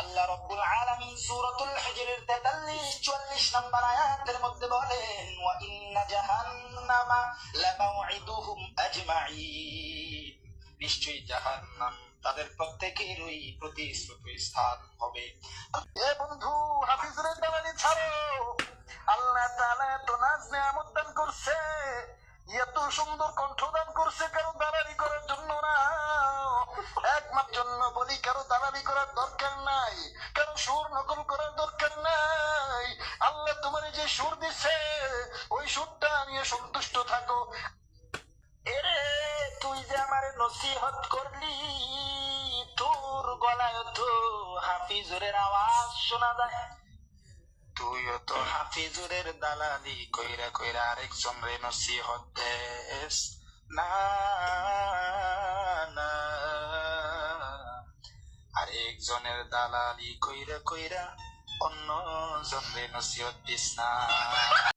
আল্লাহ রব্বুল আলামিন সূরাতুল হিজরের 43 44 নম্বর আয়াতের মধ্যে বলেন, ওয়া ইন্না জাহান্নামা লামাউইদুহুম আজমাইন নিশ্চয়ই জাহান্নাম তাদের প্রত্যেকেরই প্রতিশ্রুত স্থান হবে। এ বন্ধু, হাফিজুরের দালালি ছাড়ো। আল্লাহ তাআলা এত নাজ নিয়ামত দান করছে, এত সুন্দর কণ্ঠদান করছে, কারও দালালি করার জন্য না। একমাত্র জন্য বলি কারও দালালি করার দরকার নাই। কারও সুর নকল করার দরকার নাই? আল্লাহ তোমার যে সুর দিছে, ওই সুরটা নিয়ে সন্তুষ্ট থাকো। এরে, তুই যে আমারে নসিহত করলি, তোর গলায় তো হাফিজুরের আওয়াজ শোনা যায়। তুইও তো হাফিজুরের দালালি কইরা কইরা আরেকজন রে নসিহত না না আরেকজনের দালালি কইরা কইরা অন্য জনরে নসিহত দিস না।